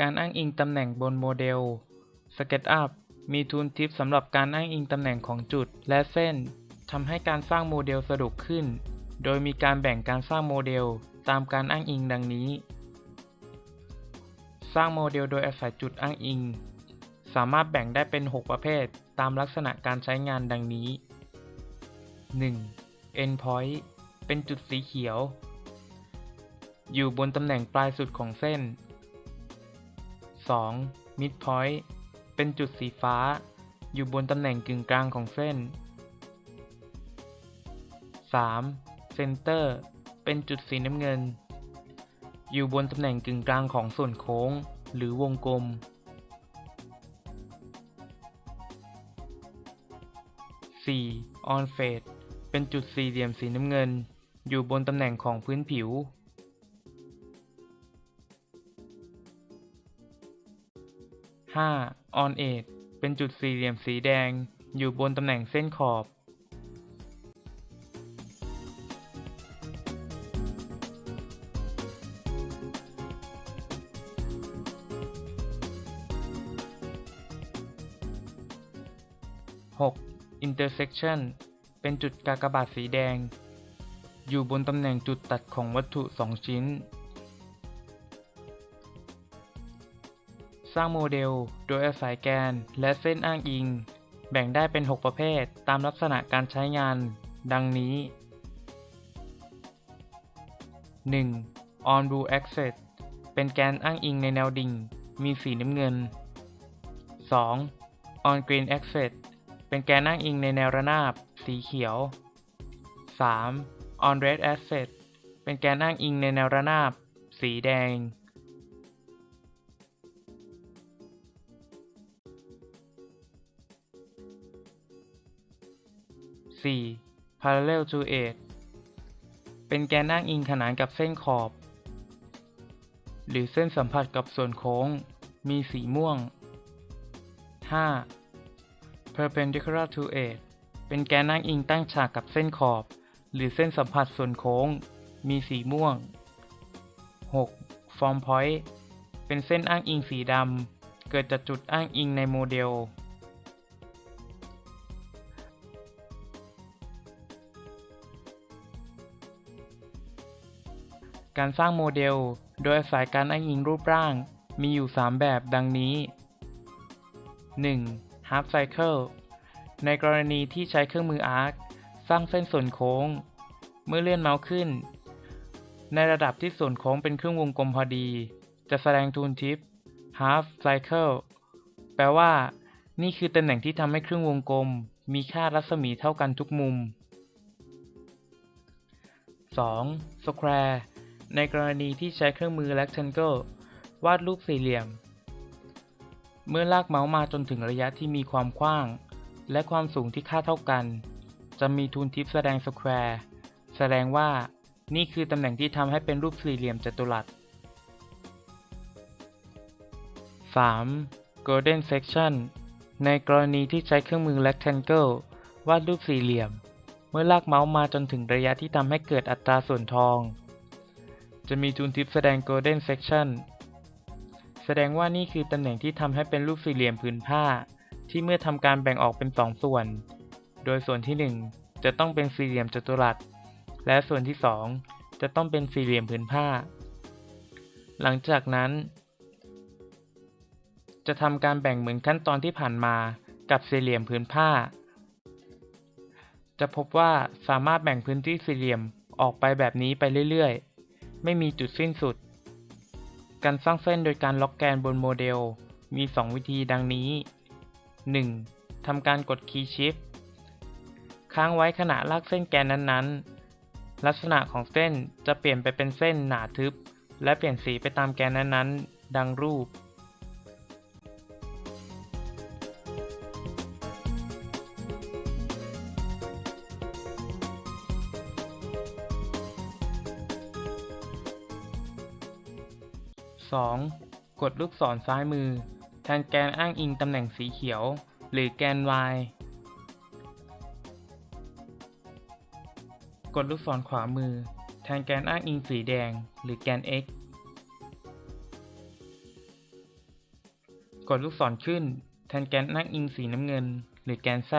การอ้างอิงตำแหน่งบนโมเดล SketchUp มีทูลทิปสำหรับการอ้างอิงตำแหน่งของจุดและเส้นทำให้การสร้างโมเดลสะดวกขึ้น โดยมีการแบ่งการสร้างโมเดลตามการอ้างอิงดังนี้ สร้างโมเดลโดยอาศัยจุดอ้างอิง สามารถแบ่งได้เป็น 6 ประเภท ตามลักษณะการใช้งานดังนี้ 1. Endpoint เป็นจุดสีเขียว อยู่บนตำแหน่งปลายสุดของเส้น 2. Midpoint เป็นจุดสีฟ้า อยู่บนตำแหน่งกึ่งกลางของเส้น 3. Center เป็นจุดสีน้ำเงิน อยู่บนตำแหน่งกึ่งกลางของส่วนโค้ง หรือวงกลม 4. On Face เป็นจุดสี่เหลี่ยมสีน้ำเงิน อยู่บนตำแหน่งของพื้นผิว 5. On Edge เป็นจุดสี่เหลี่ยมสีแดง อยู่บนตำแหน่งเส้นขอบ 6. Intersection เป็นจุดกากบาทสีแดง อยู่บนตำแหน่งจุดตัดของวัตถุ 2 ชิ้น ร้างโมเดล โดยอาศัยแกนและเส้นอ้างอิง แบ่งได้เป็น 6 ประเภท ตามลักษณะการใช้งาน ดังนี้ 1. On Blue Axis เป็นแกนอ้างอิงในแนวดิ่ง มีสีน้ำเงิน 2. On Green Axis เป็นแกนอ้างอิงในแนวระนาบ สีเขียว 3. On Red Axis เป็นแกนอ้างอิงในแนวระนาบ สีแดง 4. Parallel to 8 เป็นแกนอ้างอิงขนานกับเส้นขอบ หรือเส้นสัมผัสกับส่วนโค้ง มีสีม่วง 5. Perpendicular to 8 เป็นแกนอ้างอิงตั้งฉากกับเส้นขอบ หรือเส้นสัมผัสส่วนโค้ง มีสีม่วง 6. Form Point เป็นเส้นอ้างอิงสีดำ เกิดจากจุดอ้างอิงในโมเดล การสร้างโมเดล โดยอาศัยการอ้างอิงรูปร่างมีอยู่ 3 แบบดังนี้ 1. Half Cycle ในกรณีที่ใช้เครื่องมือ Arc สร้างเส้นส่วนโค้ง เมื่อเลื่อนเมาส์ขึ้น ในระดับที่ส่วนโค้งเป็นครึ่งวงกลมพอดี จะแสดงทูลทิป Half Cycle แปลว่า นี่คือตำแหน่งที่ทำให้ครึ่งวงกลม มีค่ารัศมีเท่ากันทุกมุม 2. Square ในกรณีที่ใช้เครื่องมือ Rectangle วาดรูปสี่เหลี่ยม เมื่อลากเมาส์มาจนถึงระยะที่มีความกว้าง และความสูงที่ค่าเท่ากัน จะมีทูลทิปแสดง Square แสดงว่านี่คือตำแหน่งที่ทำให้เป็นรูปสี่เหลี่ยมจัตุรัส 3. Golden Section ในกรณีที่ใช้เครื่องมือ Rectangle วาดรูปสี่เหลี่ยม เมื่อลากเมาส์มาจนถึงระยะที่ทำให้เกิดอัตราส่วนทอง จะมีทูลทิปแสดง Golden Section แสดงว่านี่คือตำแหน่งที่ทำให้เป็นรูปสี่เหลี่ยมผืนผ้า ที่เมื่อทำการแบ่งออกเป็น 2 ส่วน โดยส่วนที่ 1 จะต้องเป็นสี่เหลี่ยมจัตุรัส และส่วนที่ 2 จะต้องเป็นสี่เหลี่ยมผืนผ้า หลังจากนั้น จะทำการแบ่งเหมือนขั้นตอนที่ผ่านมากับสี่เหลี่ยมผืนผ้า จะพบว่าสามารถแบ่งพื้นที่สี่เหลี่ยมออกไปแบบนี้ไปเรื่อยๆ ไม่มีจุดสิ้นสุด การสร้างเส้นโดยการล็อกแกนบนโมเดล มี 2 วิธีดังนี้ 1. ทำการกดคีย์ชิฟค้างไว้ขณะลากเส้นแกนนั้นๆ ลักษณะของเส้นจะเปลี่ยนไปเป็นเส้นหนาทึบ และเปลี่ยนสีไปตามแกนนั้นๆ ดังรูป 2. กดลูกศรซ้ายมือ แทนแกนอ้างอิงตำแหน่งสีเขียว หรือแกน Y กดลูกศรขวามือ แทนแกนอ้างอิงสีแดง หรือแกน X กดลูกศรขึ้น แทนแกนนักอิงสีน้ำเงิน หรือแกน Z